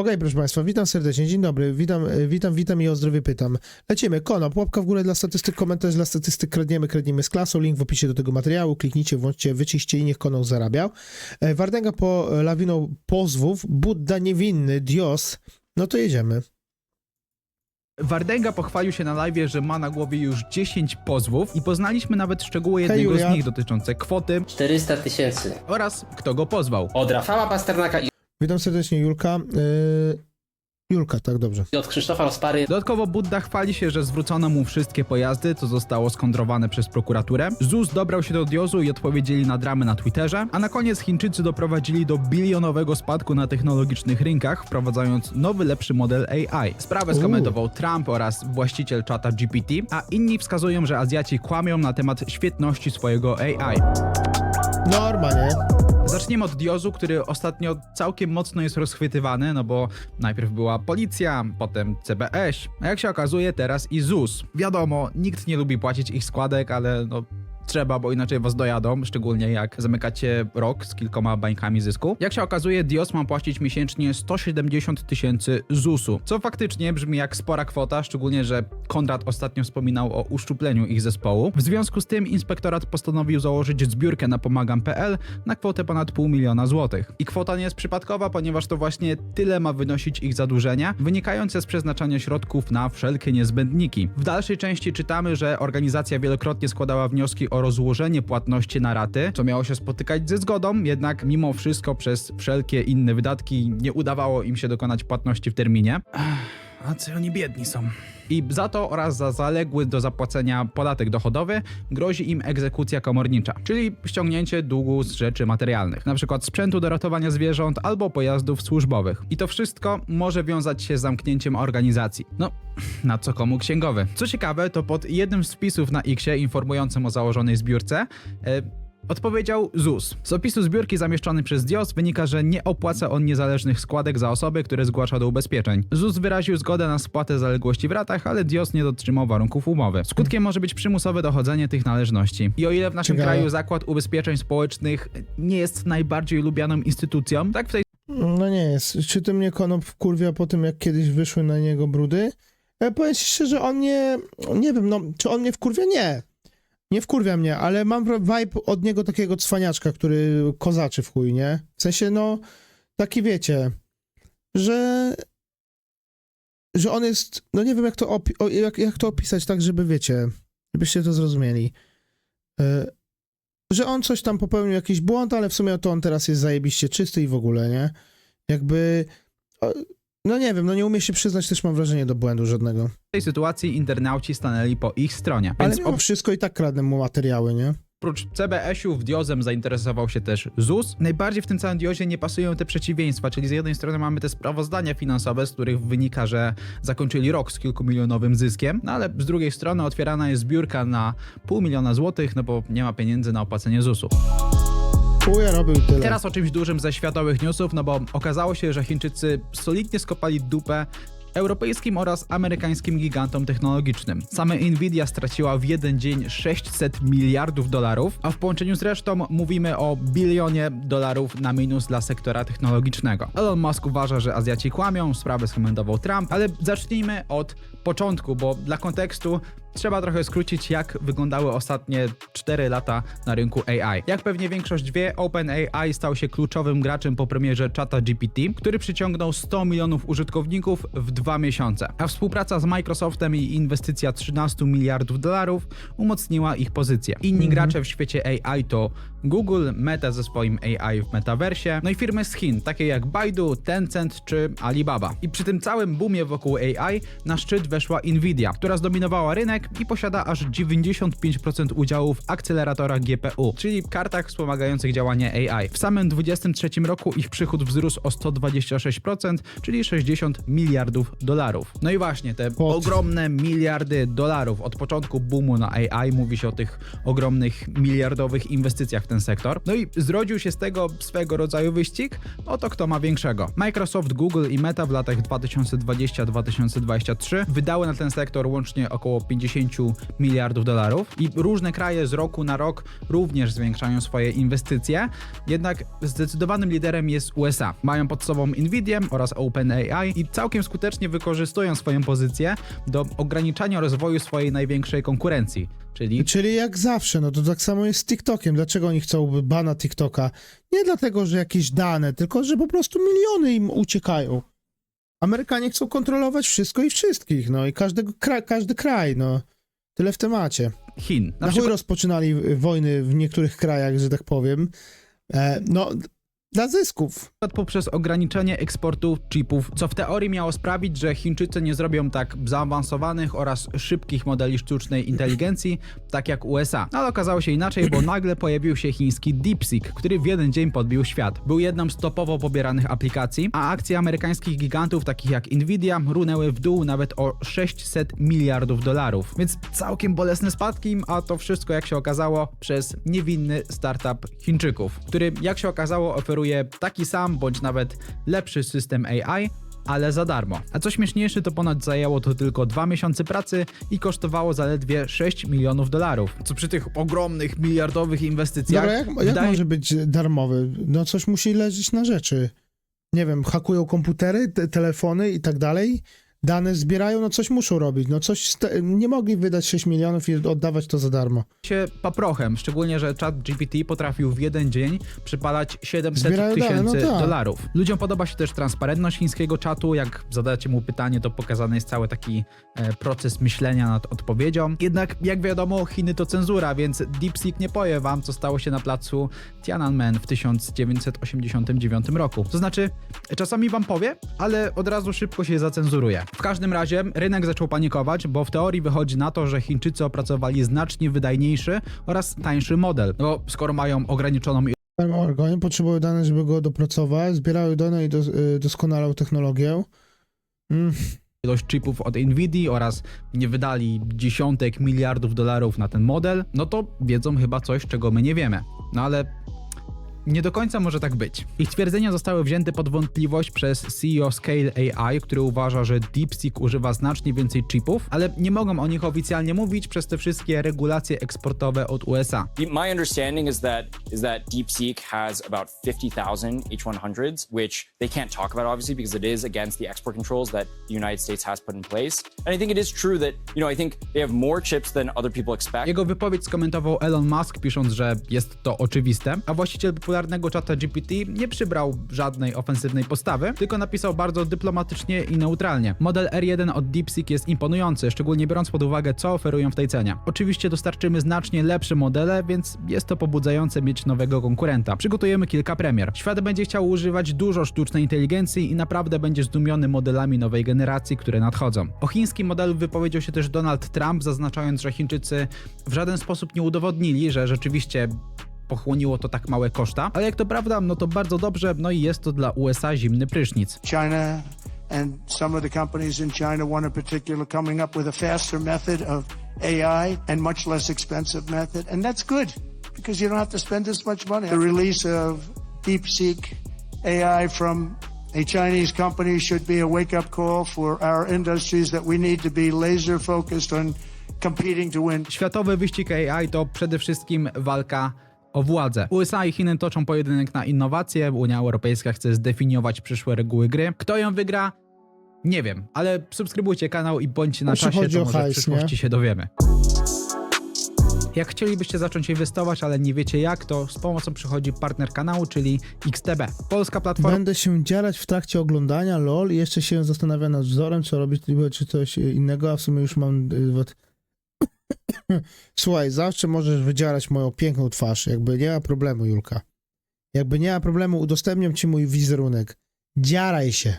Okej, proszę Państwa, witam serdecznie, dzień dobry, witam, e, witam, witam i o zdrowie pytam. Lecimy, konop, łapka w górę dla statystyk, komentarz dla statystyk, kradniemy, kradniemy z klasą, link w opisie do tego materiału, kliknijcie, włączcie, wyciście i niech konop zarabiał. E, Wardęga po e, lawiną pozwów, Budda niewinny, Dios, no to jedziemy. Wardęga pochwalił się na live, że ma na głowie już 10 pozwów i poznaliśmy nawet szczegóły jednego z nich dotyczące kwoty 400 tysięcy. oraz kto go pozwał. Od Rafała Pasternaka i Witam serdecznie, Julka. E, Julka, tak, dobrze. od Krzysztofa Rozpary. Dodatkowo Budda chwali się, że zwrócono mu wszystkie pojazdy, co zostało skontrowane przez prokuraturę. ZUS dobrał się do odiozu i odpowiedzieli na dramy na Twitterze, a na koniec Chińczycy doprowadzili do bilionowego spadku na technologicznych rynkach, wprowadzając nowy, lepszy model AI. Sprawę skomentował Trump oraz właściciel czata GPT, a inni wskazują, że Azjaci kłamią na temat świetności swojego AI. Norma, nie? Zaczniemy od Diozu, który ostatnio całkiem mocno jest rozchwytywany, no bo najpierw była policja, potem CBS, a jak się okazuje teraz i ZUS. Wiadomo, nikt nie lubi płacić ich składek, ale no trzeba, bo inaczej was dojadą, szczególnie jak zamykacie rok z kilkoma bańkami zysku. Jak się okazuje, Dios ma płacić miesięcznie 170 tysięcy ZUS-u, co faktycznie brzmi jak spora kwota, szczególnie, że Konrad ostatnio wspominał o uszczupleniu ich zespołu. W związku z tym inspektorat postanowił założyć zbiórkę na pomagam.pl na kwotę ponad pół miliona złotych. I kwota nie jest przypadkowa, ponieważ to właśnie tyle ma wynosić ich zadłużenia, wynikające z przeznaczania środków na wszelkie niezbędniki. W dalszej części czytamy, że organizacja wielokrotnie składała wnioski o rozłożenie płatności na raty, co miało się spotykać ze zgodą, jednak mimo wszystko przez wszelkie inne wydatki nie udawało im się dokonać płatności w terminie. A co oni biedni są. I za to oraz za zaległy do zapłacenia podatek dochodowy grozi im egzekucja komornicza, czyli ściągnięcie długu z rzeczy materialnych, np. sprzętu do ratowania zwierząt albo pojazdów służbowych. I to wszystko może wiązać się z zamknięciem organizacji. No, na co komu księgowy. Co ciekawe, to pod jednym z wpisów na Xie informującym o założonej zbiórce e, Odpowiedział ZUS. Z opisu zbiórki zamieszczony przez DIOS wynika, że nie opłaca on niezależnych składek za osoby, które zgłasza do ubezpieczeń. ZUS wyraził zgodę na spłatę zaległości w ratach, ale DIOS nie dotrzymał warunków umowy. Skutkiem może być przymusowe dochodzenie tych należności. I o ile w naszym Ciekawe. kraju Zakład Ubezpieczeń Społecznych nie jest najbardziej lubianą instytucją, tak w tej No nie jest. Czy to mnie konop wkurwia po tym, jak kiedyś wyszły na niego brudy? E, powiem ci szczerze, on mnie, nie wiem, no, czy on mnie wkurwia? Nie. Nie wkurwia mnie, ale mam vibe od niego takiego cwaniaczka, który kozaczy w chuj, nie? W sensie, no, taki wiecie, że że on jest, no nie wiem jak to, opi- jak, jak to opisać tak, żeby wiecie, żebyście to zrozumieli. E, że on coś tam popełnił jakiś błąd, ale w sumie to on teraz jest zajebiście czysty i w ogóle, nie? Jakby, no nie wiem, no nie umie się przyznać też mam wrażenie do błędu żadnego. w tej sytuacji internauci stanęli po ich stronie. Ale Więc mimo wszystko i tak kradnę mu materiały, nie? Oprócz CBS-ów Diozem zainteresował się też ZUS. Najbardziej w tym całym Diozie nie pasują te przeciwieństwa, czyli z jednej strony mamy te sprawozdania finansowe, z których wynika, że zakończyli rok z kilkumilionowym zyskiem, no ale z drugiej strony otwierana jest zbiórka na pół miliona złotych, no bo nie ma pieniędzy na opłacenie ZUS-u. Chuja tyle. Teraz o czymś dużym ze światowych newsów, no bo okazało się, że Chińczycy solidnie skopali dupę europejskim oraz amerykańskim gigantom technologicznym. Same Nvidia straciła w jeden dzień 600 miliardów dolarów, a w połączeniu z resztą mówimy o bilionie dolarów na minus dla sektora technologicznego. Elon Musk uważa, że Azjaci kłamią, sprawę skomentował Trump, ale zacznijmy od początku, bo dla kontekstu trzeba trochę skrócić, jak wyglądały ostatnie 4 lata na rynku AI. Jak pewnie większość wie, OpenAI stał się kluczowym graczem po premierze czata GPT, który przyciągnął 100 milionów użytkowników w dwa miesiące. A współpraca z Microsoftem i inwestycja 13 miliardów dolarów umocniła ich pozycję. Inni gracze w świecie AI to Google, Meta ze swoim AI w metaversie, no i firmy z Chin, takie jak Baidu, Tencent czy Alibaba. I przy tym całym boomie wokół AI na szczyt weszła Nvidia, która zdominowała rynek i posiada aż 95% udziału w akceleratorach GPU, czyli kartach wspomagających działanie AI. W samym 2023 roku ich przychód wzrósł o 126%, czyli 60 miliardów dolarów. No i właśnie, te Pot. ogromne miliardy dolarów od początku boomu na AI mówi się o tych ogromnych miliardowych inwestycjach ten sektor. No i zrodził się z tego swego rodzaju wyścig, oto kto ma większego. Microsoft, Google i Meta w latach 2020-2023 wydały na ten sektor łącznie około 50 miliardów dolarów i różne kraje z roku na rok również zwiększają swoje inwestycje, jednak zdecydowanym liderem jest USA. Mają pod sobą Nvidia oraz OpenAI i całkiem skutecznie wykorzystują swoją pozycję do ograniczania rozwoju swojej największej konkurencji, czyli Czyli jak zawsze, no to tak samo jest z TikTokiem. Dlaczego oni chcą bana TikToka? Nie dlatego, że jakieś dane, tylko że po prostu miliony im uciekają. Amerykanie chcą kontrolować wszystko i wszystkich, no i każdego, kra, każdy kraj, no. Tyle w temacie. Chin. Na, Na przykład rozpoczynali wojny w niektórych krajach, że tak powiem. E, no, dla zysków. poprzez ograniczenie eksportu chipów, co w teorii miało sprawić, że Chińczycy nie zrobią tak zaawansowanych oraz szybkich modeli sztucznej inteligencji, tak jak USA. Ale okazało się inaczej, bo nagle pojawił się chiński DeepSeek, który w jeden dzień podbił świat. Był jedną z topowo pobieranych aplikacji, a akcje amerykańskich gigantów takich jak Nvidia runęły w dół nawet o 600 miliardów dolarów. Więc całkiem bolesne spadki, a to wszystko jak się okazało przez niewinny startup Chińczyków, który jak się okazało oferuje taki sam bądź nawet lepszy system AI, ale za darmo. A co śmieszniejsze, to ponad zajęło to tylko dwa miesiące pracy i kosztowało zaledwie 6 milionów dolarów. Co przy tych ogromnych, miliardowych inwestycjach Dobra, jak, jak wydaje może być darmowy? No coś musi leżeć na rzeczy. Nie wiem, hakują komputery, te, telefony i tak dalej. Dane zbierają, no coś muszą robić. No coś, nie mogli wydać 6 milionów i oddawać to za darmo. się paprochem, szczególnie, że chat GPT potrafił w jeden dzień przypalać 700 Zbierają dane, tysięcy no tak. dolarów. Ludziom podoba się też transparentność chińskiego czatu, jak zadacie mu pytanie, to pokazany jest cały taki e, proces myślenia nad odpowiedzią. Jednak, jak wiadomo, Chiny to cenzura, więc DeepSeek nie powie wam, co stało się na placu Tiananmen w 1989 roku. To znaczy, czasami wam powie, ale od razu szybko się zacenzuruje. W każdym razie rynek zaczął panikować, bo w teorii wychodzi na to, że Chińczycy opracowali znacznie wydajniejszy oraz tańszy model. No, skoro mają ograniczoną Tam Organy potrzebują dane, żeby go dopracować, zbierają dane i dos, y, doskonalą technologię. Mm. ilość chipów od Nvidia oraz nie wydali dziesiątek miliardów dolarów na ten model, no to wiedzą chyba coś, czego my nie wiemy. No ale nie do końca może tak być. Ich twierdzenia zostały wzięte pod wątpliwość przez CEO Scale AI, który uważa, że DeepSeek używa znacznie więcej chipów, ale nie mogą o nich oficjalnie mówić przez te wszystkie regulacje eksportowe od USA. My understanding is that is that DeepSeek has about 50,000 H100s, which they can't talk about obviously because it is against the export controls that the United States has put in place. And I think it is true that, you know, I think they have more chips than other people expect. Jego wypowiedź skomentował Elon Musk, pisząc, że jest to oczywiste, a właściciel popularnego czata GPT nie przybrał żadnej ofensywnej postawy, tylko napisał bardzo dyplomatycznie i neutralnie. Model R1 od DeepSeek jest imponujący, szczególnie biorąc pod uwagę, co oferują w tej cenie. Oczywiście dostarczymy znacznie lepsze modele, więc jest to pobudzające mieć nowego konkurenta. Przygotujemy kilka premier. Świat będzie chciał używać dużo sztucznej inteligencji i naprawdę będzie zdumiony modelami nowej generacji, które nadchodzą. O chińskim modelu wypowiedział się też Donald Trump, zaznaczając, że Chińczycy w żaden sposób nie udowodnili, że rzeczywiście pochłoniło to tak małe koszta, ale jak to prawda, no to bardzo dobrze, no i jest to dla USA zimny prysznic. China and some of the companies in China, one in particular, coming up with a faster method of AI and much less expensive method. And that's good because you don't have to spend as much money. The release of DeepSeek AI from a Chinese company should be a wake up call for our industries that we need to be laser focused on competing to win. Światowy wyścig AI to przede wszystkim walka o władzę. USA i Chiny toczą pojedynek na innowacje, Unia Europejska chce zdefiniować przyszłe reguły gry. Kto ją wygra? Nie wiem, ale subskrybujcie kanał i bądźcie na czasie, to może w hajs, przyszłości nie? się dowiemy. Jak chcielibyście zacząć inwestować, ale nie wiecie jak, to z pomocą przychodzi partner kanału, czyli XTB. Polska platforma Będę się dzierać w trakcie oglądania LOL i jeszcze się zastanawiam nad wzorem, co robić, czy coś innego, a w sumie już mam... y, Słuchaj, zawsze możesz wydzierać moją piękną twarz, jakby nie ma problemu, Julka. Jakby nie ma problemu, udostępniam ci mój wizerunek. Dziaraj się.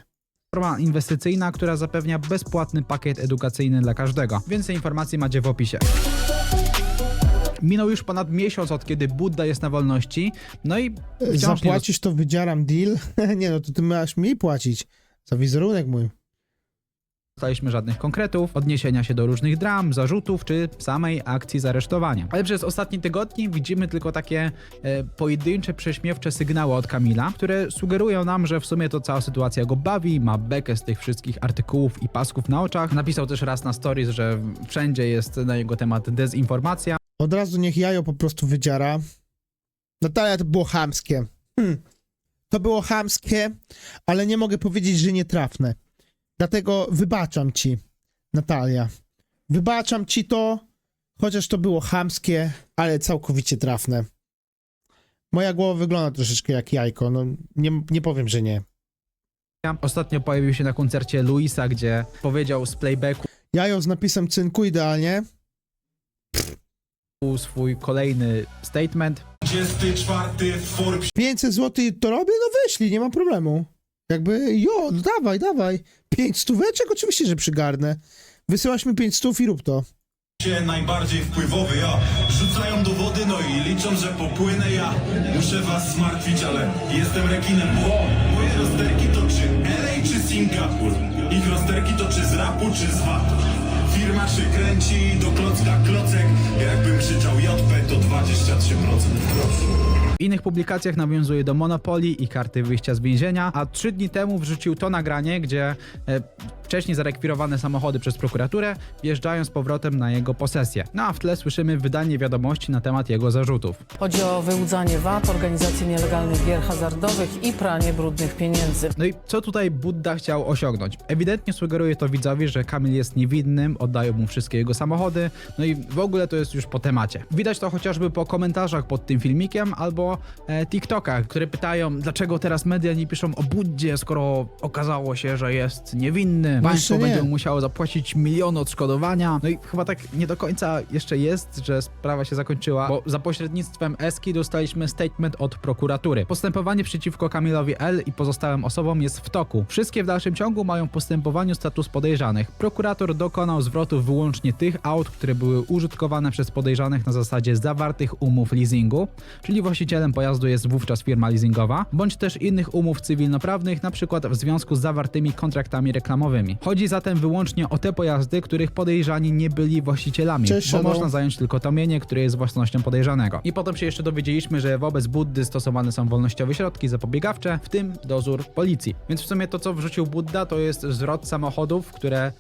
platforma inwestycyjna, która zapewnia bezpłatny pakiet edukacyjny dla każdego. Więcej informacji macie w opisie. Minął już ponad miesiąc od kiedy Budda jest na wolności, no i wciąż nie Zapłacisz, to wydzieram deal? nie no, to ty masz mi płacić za wizerunek mój. Dostaliśmy żadnych konkretów, odniesienia się do różnych dram, zarzutów czy samej akcji z aresztowania. Ale przez ostatnie tygodnie widzimy tylko takie e, pojedyncze, prześmiewcze sygnały od Kamila, które sugerują nam, że w sumie to cała sytuacja go bawi, ma bekę z tych wszystkich artykułów i pasków na oczach. Napisał też raz na stories, że wszędzie jest na jego temat dezinformacja. Od razu niech jajo po prostu wydziara. Natalia, to było chamskie. Hmm. To było chamskie, ale nie mogę powiedzieć, że nietrafne. Dlatego wybaczam ci, Natalia. Wybaczam ci to, chociaż to było chamskie, ale całkowicie trafne. Moja głowa wygląda troszeczkę jak jajko, no nie, nie powiem, że nie. Ostatnio pojawił się na koncercie Luisa, gdzie powiedział z playbacku Jajo z napisem cynku idealnie. swój kolejny statement. 24 w Forbes 500 zł to robię? No wyślij, nie ma problemu. Jakby, jo, no dawaj, dawaj. 5 stóweczek? Oczywiście, że przygarnę. Wysyłaś mi 5 stów i rób to. najbardziej wpływowy, ja Rzucają do wody, no i liczą, że popłynę ja Muszę was zmartwić, ale jestem rekinem, bo Moje rozterki to czy LA czy Ich rozterki to czy z rapu, czy z Firma się kręci do klocka klocek Jakbym krzyczał JP to 23% W innych publikacjach nawiązuje do Monopoly i karty wyjścia z więzienia, a trzy dni temu wrzucił to nagranie, gdzie e, wcześniej zarekwirowane samochody przez prokuraturę wjeżdżają z powrotem na jego posesję. No a w tle słyszymy wydanie wiadomości na temat jego zarzutów. Chodzi o wyłudzanie VAT, organizację nielegalnych gier hazardowych i pranie brudnych pieniędzy. No i co tutaj Budda chciał osiągnąć? Ewidentnie sugeruje to widzowi, że Kamil jest niewinnym, oddają mu wszystkie jego samochody, no i w ogóle to jest już po temacie. Widać to chociażby po komentarzach pod tym filmikiem albo e, TikTokach, które pytają, dlaczego teraz media nie piszą o Buddzie, skoro okazało się, że jest niewinny. Państwo jeszcze nie. będzie musiało zapłacić miliony odszkodowania. No i chyba tak nie do końca jeszcze jest, że sprawa się zakończyła, bo za pośrednictwem Eski dostaliśmy statement od prokuratury. Postępowanie przeciwko Kamilowi L i pozostałym osobom jest w toku. Wszystkie w dalszym ciągu mają w postępowaniu status podejrzanych. Prokurator dokonał zwrotu wyłącznie tych aut, które były użytkowane przez podejrzanych na zasadzie zawartych umów leasingu, czyli właścicielem pojazdu jest wówczas firma leasingowa, bądź też innych umów cywilnoprawnych, przykład w związku z zawartymi kontraktami reklamowymi. Chodzi zatem wyłącznie o te pojazdy, których podejrzani nie byli właścicielami, Cześć, bo Shadow. można zająć tylko to mienie, które jest własnością podejrzanego. I potem się jeszcze dowiedzieliśmy, że wobec Buddy stosowane są wolnościowe środki zapobiegawcze, w tym dozór policji. Więc w sumie to, co wrzucił Budda, to jest zwrot samochodów, które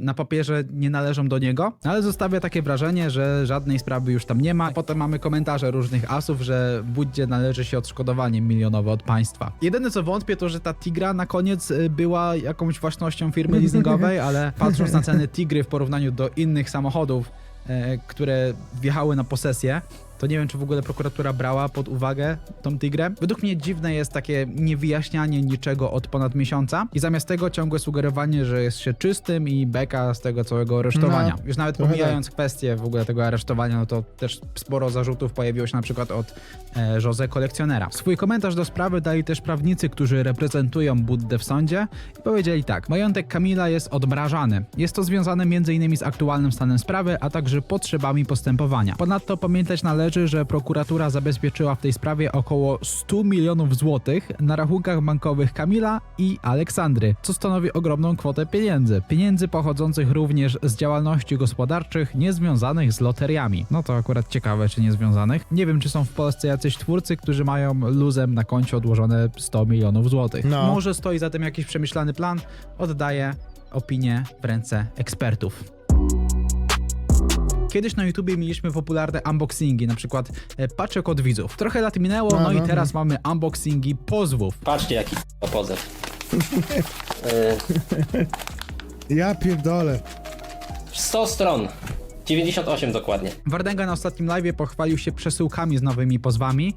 na papierze nie należą do niego, ale zostawia takie wrażenie, że żadnej sprawy już tam nie ma. Potem mamy komentarze różnych asów, że Buddzie należy się odszkodowanie milionowe od państwa. Jedyne co wątpię to, że ta Tigra na koniec y, była jakąś własnością firmy leasingowej, ale patrząc na ceny Tigry w porównaniu do innych samochodów, e, które wjechały na posesję, to nie wiem, czy w ogóle prokuratura brała pod uwagę tą Tigrę. Według mnie dziwne jest takie niewyjaśnianie niczego od ponad miesiąca i zamiast tego ciągłe sugerowanie, że jest się czystym i beka z tego całego aresztowania. No, Już nawet pomijając kwestię w ogóle tego aresztowania, no to też sporo zarzutów pojawiło się na przykład od e, Jose Kolekcjonera. Swój komentarz do sprawy dali też prawnicy, którzy reprezentują Buddę w sądzie i powiedzieli tak. Majątek Kamila jest odmrażany. Jest to związane m.in. z aktualnym stanem sprawy, a także potrzebami postępowania. Ponadto pamiętać należy, że prokuratura zabezpieczyła w tej sprawie około 100 milionów złotych na rachunkach bankowych Kamila i Aleksandry, co stanowi ogromną kwotę pieniędzy. Pieniędzy pochodzących również z działalności gospodarczych niezwiązanych z loteriami. No to akurat ciekawe, czy niezwiązanych. Nie wiem, czy są w Polsce jacyś twórcy, którzy mają luzem na koncie odłożone 100 milionów złotych. No. Może stoi za tym jakiś przemyślany plan? Oddaję opinię w ręce ekspertów. Kiedyś na YouTubie mieliśmy popularne unboxingi, na przykład e, paczek od widzów. Trochę lat minęło, No, no, no, i teraz mamy unboxingi pozwów. Patrzcie jaki k***a pozew. Ja pierdolę. 100 stron. 98 dokładnie. Wardenga na ostatnim live pochwalił się przesyłkami z nowymi pozwami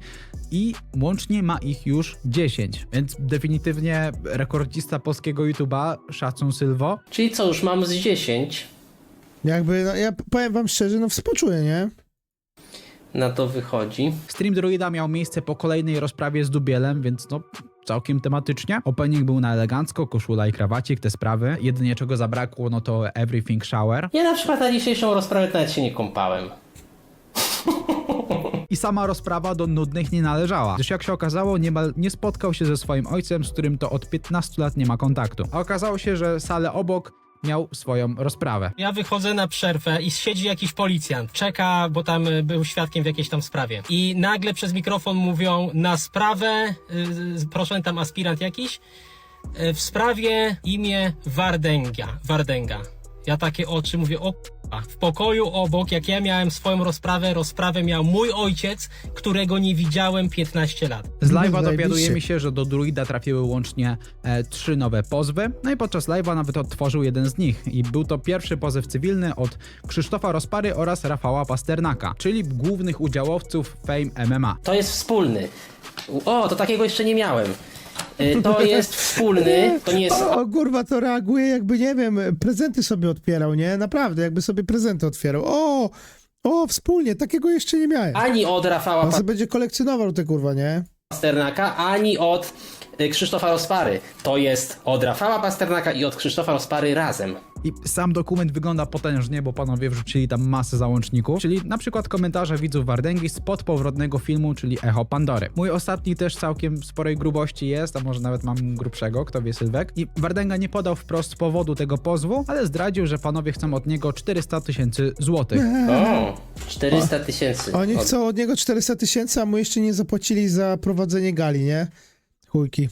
i łącznie ma ich już 10, więc definitywnie rekordzista polskiego YouTuba, szacun Sylwo. Czyli co, już mam z 10. Jakby, no, ja powiem wam szczerze, no współczuję, nie? Na to wychodzi. Stream Druida miał miejsce po kolejnej rozprawie z Dubielem, więc no całkiem tematycznie. Opening był na elegancko, koszula i krawacik, te sprawy. Jedynie czego zabrakło, no to Everything Shower. Ja na przykład na dzisiejszą rozprawę nawet się nie kąpałem. I sama rozprawa do nudnych nie należała, gdyż jak się okazało, niemal nie spotkał się ze swoim ojcem, z którym to od 15 lat nie ma kontaktu. A okazało się, że salę obok miał swoją rozprawę. Ja wychodzę na przerwę i siedzi jakiś policjant, czeka, bo tam y, był świadkiem w jakiejś tam sprawie. I nagle przez mikrofon mówią na sprawę, y, proszę tam aspirant jakiś, y, w sprawie imię Wardęga. Wardęga. Ja takie oczy mówię, o k***a. W pokoju obok, jak ja miałem swoją rozprawę, rozprawę miał mój ojciec, którego nie widziałem 15 lat. Z live'a zajebiście. dowiaduje mi się, że do druida trafiły łącznie e, trzy nowe pozwy. No i podczas live'a nawet odtworzył jeden z nich. I był to pierwszy pozew cywilny od Krzysztofa Rozpary oraz Rafała Pasternaka, czyli głównych udziałowców Fame MMA. To jest wspólny. O, to takiego jeszcze nie miałem. Y, To jest wspólny, to nie jest O, kurwa, to reaguje jakby, nie wiem, prezenty sobie otwierał, nie? Naprawdę, jakby sobie prezenty otwierał. O, o, wspólnie, takiego jeszcze nie miałem. ani od Rafała On sobie będzie kolekcjonował te kurwa, nie? Pasternaka, ani od y, Krzysztofa Rozpary. To jest od Rafała Pasternaka i od Krzysztofa Rozpary razem. I sam dokument wygląda potężnie, bo panowie wrzucili tam masę załączników, czyli na przykład komentarze widzów Wardęgi spod powrotnego filmu, czyli Echo Pandory. Mój ostatni też całkiem sporej grubości jest, a może nawet mam grubszego, kto wie Sylwek. I Wardęga nie podał wprost powodu tego pozwu, ale zdradził, że panowie chcą od niego 400 tysięcy złotych. O, 400 tysięcy. Oni chcą od niego 400 tysięcy, a mu jeszcze nie zapłacili za prowadzenie gali, nie? Chujki.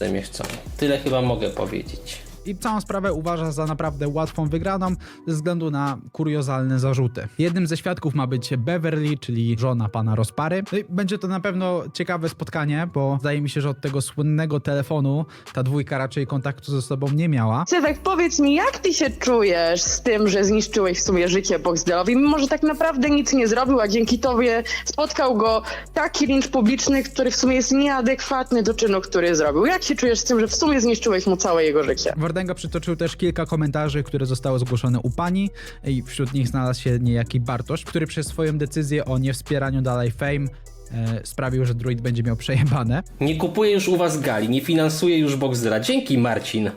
Tyle chyba mogę powiedzieć. I całą sprawę uważa za naprawdę łatwą wygraną ze względu na kuriozalne zarzuty. Jednym ze świadków ma być Beverly, czyli żona pana Rozpary. No i będzie to na pewno ciekawe spotkanie, bo zdaje mi się, że od tego słynnego telefonu ta dwójka raczej kontaktu ze sobą nie miała. Sylwek, powiedz mi, jak ty się czujesz z tym, że zniszczyłeś w sumie życie Boxdelowi, mimo że tak naprawdę nic nie zrobił, a dzięki tobie spotkał go taki lincz publiczny, który w sumie jest nieadekwatny do czynu, który zrobił. Jak się czujesz z tym, że w sumie zniszczyłeś mu całe jego życie? Wardęga przytoczył też kilka komentarzy, które zostały zgłoszone u pani i wśród nich znalazł się niejaki Bartosz, który przez swoją decyzję o niewspieraniu dalej Fame e, sprawił, że druid będzie miał przejebane. Nie kupuję już u was gali, nie finansuję już Boxdela. Dzięki Marcin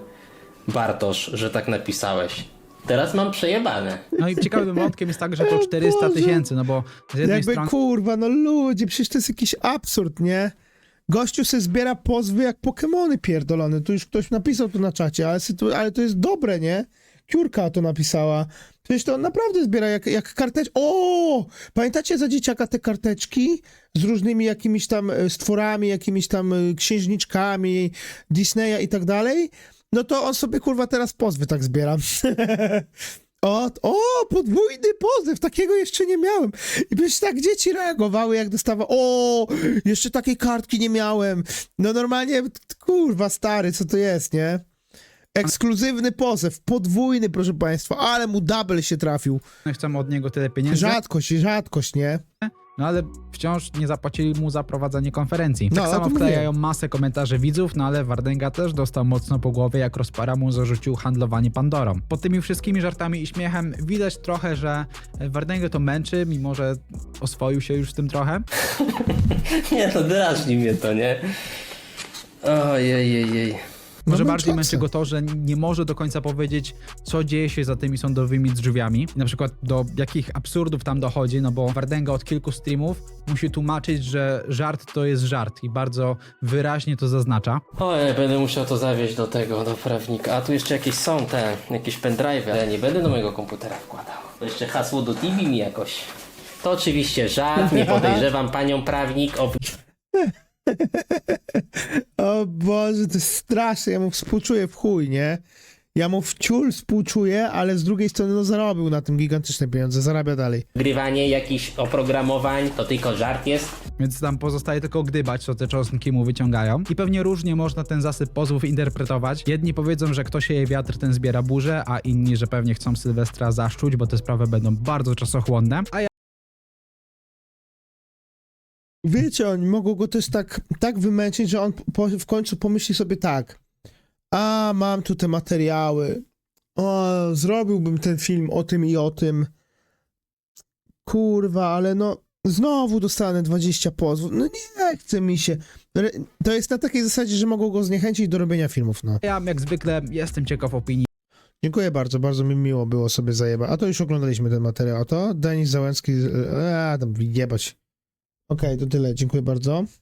Bartosz, że tak napisałeś. Teraz mam przejebane. No i ciekawym wątkiem jest tak, że to 400 tysięcy, no bo z jednej Jakby strony kurwa, no ludzie, przecież to jest jakiś absurd, nie? Gościu se zbiera pozwy jak Pokemony pierdolone. Tu już ktoś napisał tu na czacie, ale, ale to jest dobre, nie? Kiurka to napisała. Przecież to naprawdę zbiera jak, jak karteczki. O! Pamiętacie za dzieciaka te karteczki z różnymi jakimiś tam e, stworami, jakimiś tam e, księżniczkami Disneya i tak dalej? No to on sobie kurwa teraz pozwy tak zbiera. O, o, podwójny pozew, takiego jeszcze nie miałem. I przecież tak dzieci reagowały, jak dostawa. O, jeszcze takiej kartki nie miałem. No normalnie, kurwa, stary, co to jest, nie? Ekskluzywny pozew, podwójny, proszę państwa, ale mu double się trafił. chcą od niego tyle pieniędzy, Rzadkość, rzadkość, nie? No ale wciąż nie zapłacili mu za prowadzenie konferencji. No, Tak samo wklejają masę komentarzy widzów, no ale Wardęga też dostał mocno po głowie, jak rozpara mu zarzucił handlowanie Pandorą. Po tymi wszystkimi żartami i śmiechem widać trochę, że Wardęgę to męczy, mimo że oswoił się już z tym trochę. Nie, no drażni mnie to, nie? Ojej, Może No, bardziej męczące. męczy go to, że nie może do końca powiedzieć, co dzieje się za tymi sądowymi drzwiami. Na przykład do jakich absurdów tam dochodzi, no bo Wardęga od kilku streamów musi tłumaczyć, że żart to jest żart i bardzo wyraźnie to zaznacza. Ojej, będę musiał to zawieźć do tego, do prawnika. A tu jeszcze jakieś są te, jakieś pendrive. Ja nie będę do mojego komputera wkładał. To jeszcze hasło do TV mi jakoś. To oczywiście żart, nie podejrzewam panią prawnik o O Boże, to jest straszne, ja mu współczuję w chuj, nie? Ja mu w ciul współczuję, ale z drugiej strony no zarobił na tym gigantyczne pieniądze, zarabia dalej. wgrywanie jakichś oprogramowań, to tylko żart jest. Więc tam pozostaje tylko gdybać, co te czosnki mu wyciągają. I pewnie różnie można ten zasyp pozwów interpretować. Jedni powiedzą, że kto sieje wiatr, ten zbiera burzę, a inni, że pewnie chcą Sylwestra zaszczuć, bo te sprawy będą bardzo czasochłonne. A ja Wiecie, oni mogą go też tak, tak wymęczyć, że on po, w końcu pomyśli sobie tak. A, mam tu te materiały. O, zrobiłbym ten film o tym i o tym. Kurwa, ale no, znowu dostanę 20 pozwów. No nie chce mi się. To jest na takiej zasadzie, że mogą go zniechęcić do robienia filmów, no. Ja jak zwykle jestem ciekaw opinii Dziękuję bardzo, bardzo mi miło było sobie zajebać. A to już oglądaliśmy ten materiał. A to Denis Załęcki, a tam jebać. Okej, to tyle, dziękuję bardzo.